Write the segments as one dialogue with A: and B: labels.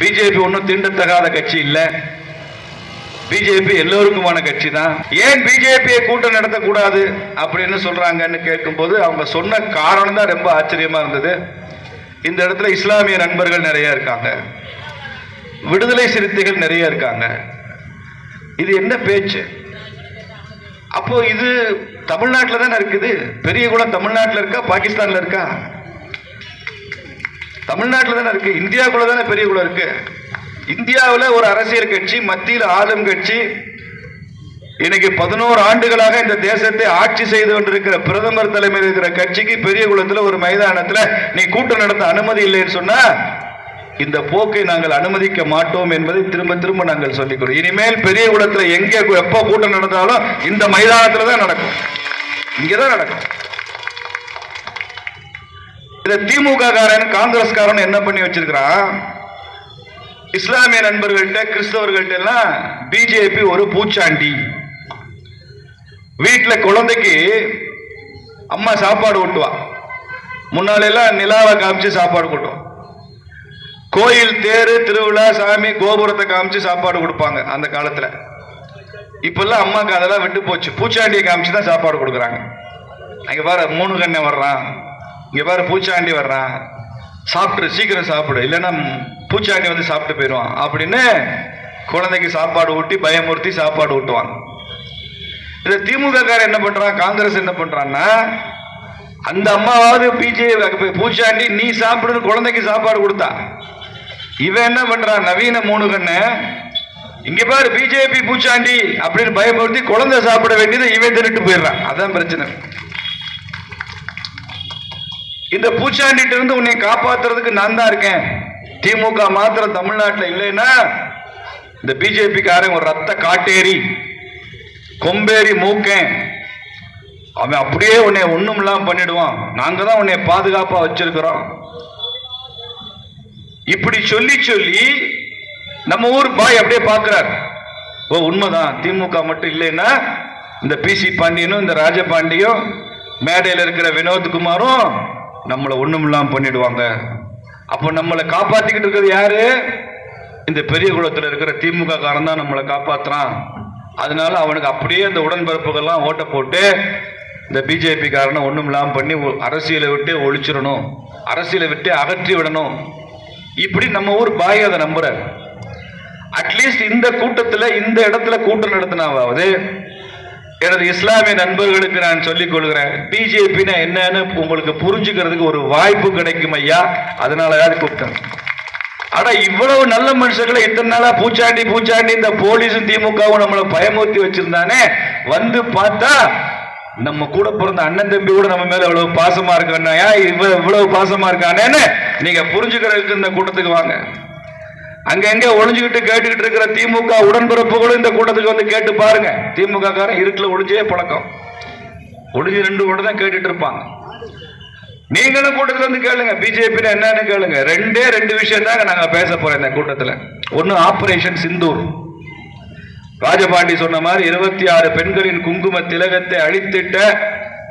A: BJP ஒன்றும் தீண்டத்தகாத கட்சி இல்லை. பிஜேபி எல்லோருக்குமான கட்சி தான் ஏன் பிஜேபியை கூட்டம் நடத்தக்கூடாது அப்படின்னு சொல்றாங்கன்னு கேட்கும்போது அவங்க சொன்ன காரணம் தான் ரொம்ப ஆச்சரியமா இருந்தது. இந்த இடத்துல இஸ்லாமிய நண்பர்கள் நிறைய இருக்காங்க. விடுதலை சிறுத்தைகள் நிறைய இருக்காங்க. இது என்ன பேச்சு? அப்போ இது தமிழ்நாட்டில் தானே இருக்குது? பெரிய குளம் தமிழ்நாட்டில் இருக்கா? பாகிஸ்தானில் இருக்கா? தமிழ்நாட்டில் தானே இருக்கு இந்தியாவுக்குள்ள தானே பெரிய குளம் இருக்கு. இந்தியாவில் ஒரு அரசியல் கட்சி மத்தியில் ஆளும் கட்சி. இன்னைக்கு பதினோரு ஆண்டுகளாக இந்த தேசத்தை ஆட்சி செய்து கொண்டிருக்கிற பிரதமர் தலைமையில் இருக்கிற கட்சிக்கு பெரிய குளத்தில் ஒரு மைதானத்தில் நீ கூட்டம் நடத்த அனுமதி இல்லைன்னு சொன்னா இந்த போக்கை நாங்கள் அனுமதிக்க மாட்டோம் என்பதை திரும்ப திரும்ப நாங்கள் சொல்லிக்கிறோம். இனிமேல் பெரிய குளத்தில் எங்கே எப்போ கூட்டம் நடந்தாலும் இந்த மைதானத்தில் தான் நடக்கும். இங்கே தான் நடக்கும். இந்த திமுக காரன் காங்கிரஸ்காரன் என்ன பண்ணி வச்சிருக்கிறான்? இஸ்லாமிய நண்பர்கள்ட்ட கிறிஸ்தவர்கள்ட்ட எல்லாம் பிஜேபி ஒரு பூச்சாண்டி. வீட்டில் குழந்தைக்கு அம்மா சாப்பாடு ஊட்டுவா முன்னாலெல்லாம் நிலாவை காமிச்சு சாப்பாடு கொட்டும் கோயில் தேரு திருவிழா சாமி கோபுரத்தை காமிச்சு சாப்பாடு கொடுப்பாங்க அந்த காலத்தில். இப்பெல்லாம் அம்மாக்கு அதெல்லாம் விட்டு போச்சு. பூச்சாண்டியை காமிச்சு தான் சாப்பாடு கொடுக்குறாங்க. அங்கே பாரு மூணு கண்ணை வர்றான். இங்கே பாரு பூச்சாண்டி வர்றான் சாப்பிட்டு சீக்கிரம் சாப்பிடு. இல்லைன்னா பூச்சாண்டி வந்து சாப்பிட்டு போயிடுவான். அப்படின்னு குழந்தைக்கு சாப்பாடு ஊட்டி பயமுறுத்தி சாப்பாடு ஊட்டுவான். இதை திமுக காரன் என்ன பண்ணுறான் காங்கிரஸ் என்ன பண்ணுறான்னா அந்த அம்மாவாவது பிஜே பூச்சாண்டி நீ சாப்பிடுன்னு குழந்தைக்கு சாப்பாடு கொடுத்தா. இவன் என்ன பண்ணுறான் நவீன மூணு கண்ணு இங்கே பாரு பிஜேபி பூச்சாண்டி அப்படின்னு பயமுறுத்தி குழந்தை சாப்பிட வேண்டியதை இவன் திருட்டு போயிடுறான். அதான் பிரச்சனை. இந்த பூச்சாண்டிட்டு இருந்து உன்னை காப்பாத்துறதுக்கு நான் தான் இருக்கேன். திமுக மாத்திரம் தமிழ்நாட்டில் இல்லைன்னா இந்த பிஜேபி காரன் ஒரு ரத்த காட்டேரி கொம்பேரி மூக்கேன். அவன் அப்படியே உன்னை ஒண்ணும் இல்லாம பண்ணிடுவான். நாங்க தான் உன்னை பாதுகாப்பா வச்சிருக்கிறோம். இப்படி சொல்லி சொல்லி நம்ம ஊர் பாய் அப்படியே பாக்குறார். ஓ உண்மைதான். திமுக மட்டும் இல்லைன்னா இந்த பிசி பாண்டியனும் இந்த ராஜபாண்டியும் மேடையில் இருக்கிற வினோத்குமாரும் நம்மளை ஒன்றும் இல்லாமல் பண்ணிடுவாங்க. அப்போ நம்மளை காப்பாற்றிக்கிட்டு இருக்கிறது யாரு? இந்த பெரிய குளத்தில் இருக்கிற திமுக காரன் தான் நம்மளை காப்பாற்றுறான் அதனால அவனுக்கு அப்படியே இந்த உடன்பிறப்புகள்லாம் ஓட்ட போட்டு இந்த பிஜேபி காரனை ஒன்றும் இல்லாமல் பண்ணி அரசியலை விட்டு ஒழிச்சிடணும். அரசியலை விட்டு அகற்றி விடணும். இப்படி நம்ம ஊர் பாய் அதை நம்புறார். அட்லீஸ்ட் இந்த கூட்டத்தில் இந்த இடத்துல கூட்டம் நடத்தினாவது எனது இஸ்லாமிய நண்பர்களுக்கு நான் சொல்லிக் கொள்கிறேன் பிஜேபினா என்னன்னு உங்களுக்கு புரிஞ்சுக்கிறதுக்கு ஒரு வாய்ப்பு கிடைக்கும் ஐயா. அதனாலதான் கூப்பிட்டேன். ஆனா இவ்வளவு நல்ல மனுஷர்களை இத்தனை நாளா பூச்சாண்டி பூச்சாண்டி இந்த போலீஸும் திமுகவும் நம்மளை பயமுறுத்தி வச்சிருந்தானே. வந்து பார்த்தா நம்ம கூட பிறந்த அண்ணன் தம்பி கூட நம்ம மேல இவ்வளவு பாசமா இருக்கானே இவ்வளவு இவ்வளவு பாசமா இருக்கானேன்னு நீங்க புரிஞ்சுக்கிறதுக்கு இந்த கூட்டத்துக்கு வாங்க. அங்க எங்க ஒளிஞ்சுக்கிட்டு கேட்டுக்கிட்டு இருக்கிற திமுக உடன்பிறப்புகளும் இந்த கூட்டத்துக்கு வந்து கேட்டு பாருங்க. திமுக காரன் இருட்டில் ஒளிஞ்சே பழக்கம். ஒளிஞ்சு ரெண்டு கூட தான் கேட்டுட்டு இருப்பாங்க. நீங்களும் கூட்டத்தில் வந்து கேளுங்க. பிஜேபி என்னன்னு கேளுங்க. ரெண்டே ரெண்டு விஷயம் தாங்க நாங்க பேச போறோம் இந்த கூட்டத்தில். ஒன்னு ஆபரேஷன் சிந்தூர். ராஜபாண்டி சொன்ன மாதிரி இருபத்தி ஆறு பெண்களின் குங்கும திலகத்தை அழித்திட்ட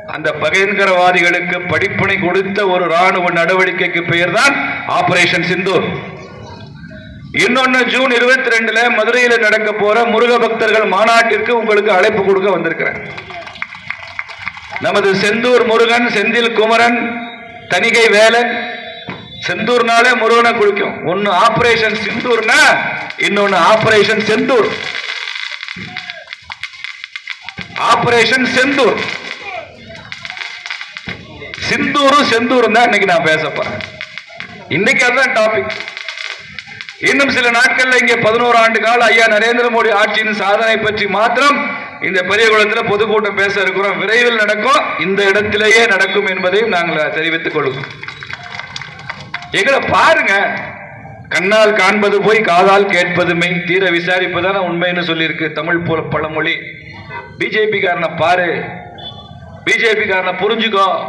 A: அந்த பகையங்கரவாதிகளுக்கு படிப்பனை கொடுத்த ஒரு ராணுவ நடவடிக்கைக்கு பெயர் தான் ஆபரேஷன் சிந்தூர். இன்னொன்னு ஜூன் இருபத்தி ரெண்டுல மதுரையில நடக்க போற முருக பக்தர்கள் மாநாட்டிற்கு உங்களுக்கு அழைப்பு கொடுக்க வந்திருக்கிறேன். நமது செந்தூர் முருகன் செந்தில் குமரன் தணிகை வேலன் செந்தூர்னாலே முருகனை குளிக்கும் ஒன்னு ஆபரேஷன் சிந்தூர்னா இன்னொன்னு ஆபரேஷன் செந்தூர். ஆபரேஷன் செந்தூர். சிந்தூரும் செந்தூரும் தான் இன்னைக்கு நான் பேச போறேன். இன்னைக்கு அதுதான் டாபிக் இன்னும் சில நாட்கள்ல இங்கே பதினோரு ஆண்டு கால ஐயா நரேந்திர மோடி ஆட்சியின் சாதனை பற்றி மாத்திரம் இந்த பெரிய குளத்தில் பொதுக்கூட்டம் பேச இருக்கிறோம். விரைவில் நடக்கும். இந்த இடத்திலேயே நடக்கும் என்பதையும் நாங்கள் தெரிவித்துக் கொள்கிறோம். எங்களை பாருங்க. கண்ணால் காண்பது போய் காதால் கேட்பது மெய் தீர விசாரிப்பதான உண்மைன்னு சொல்லியிருக்கு தமிழ் போல பழமொழி. பிஜேபி காரனை பாரு. பிஜேபி காரனை புரிஞ்சுக்கோ.